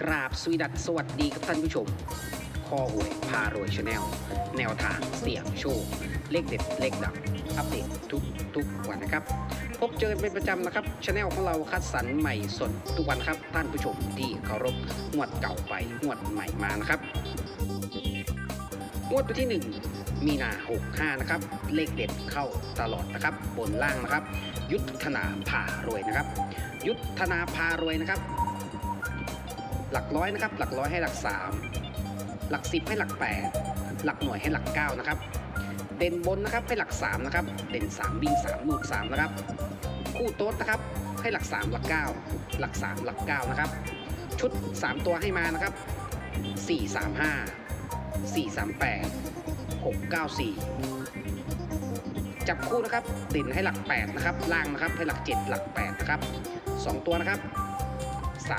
กราบสวีดัสสวัสดีครับท่านผู้ชมคอหวยพารวยชาแนล แนวทางเสี่ยงโชค เลขเด็ด เลขดังอัปเดตทุกทุกวันนะครับ พบเจอเป็นประจำนะครับชาแนลของเราคัดสรรใหม่สดทุกวันครับ ท่านผู้ชมที่เคารพงวดเก่าไปงวดใหม่มานะครับงวดวันที่ 1 มีนา65นะครับ เลขเด็ดเข้าตลอดนะครับ บนล่างนะครับ ยุทธนาพารวยนะครับ ยุทธนาพารวยนะครับ หลักร้อยนะครับ หลักร้อยให้หลัก 3 หลัก 10 ให้หลัก 8 หลักหน่วยให้หลัก 9 นะครับ เด่นบนนะครับให้หลัก 3 นะครับ เด่น 3 วิ่ง3ลูด3นะครับ คู่โต๊ดนะครับให้หลัก 3 หลัก 9 หลัก 3 หลัก 9 นะครับ ชุด 3 ตัวให้มานะครับ 4 3 5 4 3 8 6 9 4 จับคู่นะครับเด่นให้หลัก 8 นะครับ ล่างนะครับให้หลัก 7 หลัก 8 นะครับ 2 ตัวนะครับ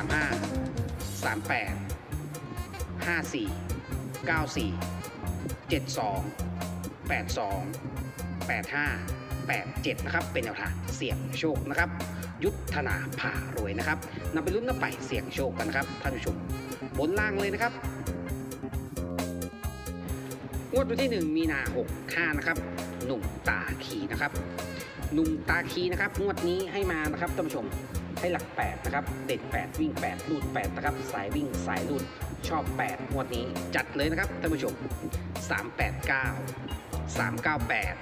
35 38 54 94 72 82 85 87 นะครับ เป็นแนวทางเสี่ยงโชคนะครับ ยุทธนาผ่ารวยนะครับนำไปลุ้นนำไปเสี่ยงโชคกันนะครับท่านผู้ชมบนล่างเลยนะครับ งวดวันที่ 1 มีนา 65 นะครับ หนุ่มตาขีนะครับหนุ่มตาคีนะครับงวดนี้ให้มานะครับท่านผู้ชมให้หลัก 8 นะครับ เด็ด 8 วิ่ง8ลูด 8 นะครับ สายวิ่งสายลูดชอบ 8 งวดนี้จัดเลยนะครับท่านผู้ชม 389 398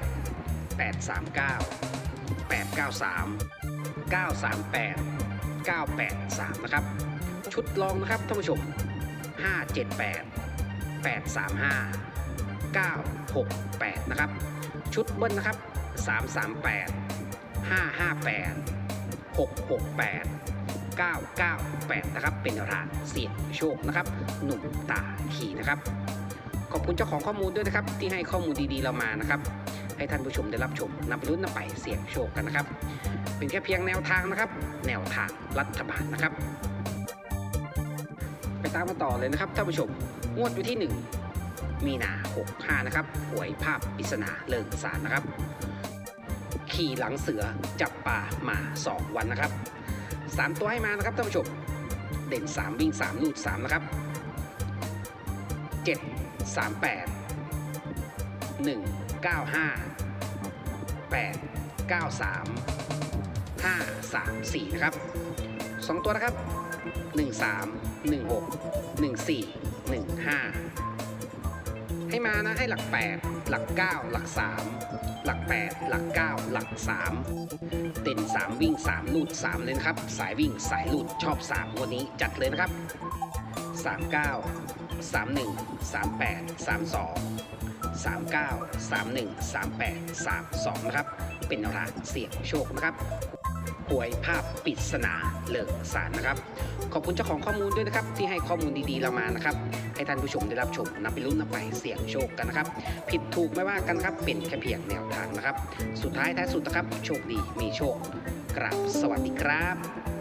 839 893 938 983 นะครับ ชุดลองนะครับท่านผู้ชม 578 835 968 นะครับ ชุดเบิ้ลนะครับ 338 558 668 998 นะครับ เป็นแนวทางเสี่ยงโชคนะครับ หนุ่มตาขี่นะครับ ขอบคุณเจ้าของข้อมูลด้วยนะครับ ที่ให้ข้อมูลดีๆเรามานะครับให้ท่านผู้ชมได้รับชมนำไปรุ่นนำไปเสี่ยงโชคกันนะครับ เป็นแค่เพียงแนวทางนะครับ แนวทางรัฐบาลนะครับ ไปตามมาต่อเลยนะครับท่านผู้ชม งวดอยู่ที่ 1 มีนา 65 นะครับหวยภาพปริศนาเลิงสารนะครับ ขี่หลังเสือจับป่ามา 2 วันนะครับ 3 ตัวให้มานะครับท่านผู้ชม เด่น 3 วิ่ง 3 ลูด 3 นะครับ 7 3 8 1 9 5 8 9 3 5 3 4 นะครับ 2 ตัวนะครับ 1 3 1 6 1 4 ให้มานะให้หลัก 8 หลัก 9 หลัก 3 หลัก 8 หลัก 9 หลัก 3เด่น3 วิ่ง 3 ลูด 3 เลยนะครับ สายวิ่งสายลูดชอบ 3 วันนี้จัดเลยนะครับ 39 31 38 32 39 31 38 32 นะครับ เป็นแนวทางเสี่ยงโชคนะครับ หวยภาพปริศนาเลิกสารนะครับ ขอบคุณเจ้าของข้อมูลด้วยนะครับ ที่ให้ข้อมูลดีๆเรามานะครับ ให้ท่านผู้ชมได้รับชมนับไปลุ้นนับไปเสี่ยงโชคกันนะครับ ผิดถูกไม่ว่ากันครับ เป็นแค่เพียงแนวทางนะครับ สุดท้ายท้ายสุดนะครับ โชคดีมีโชคกราบสวัสดีครับ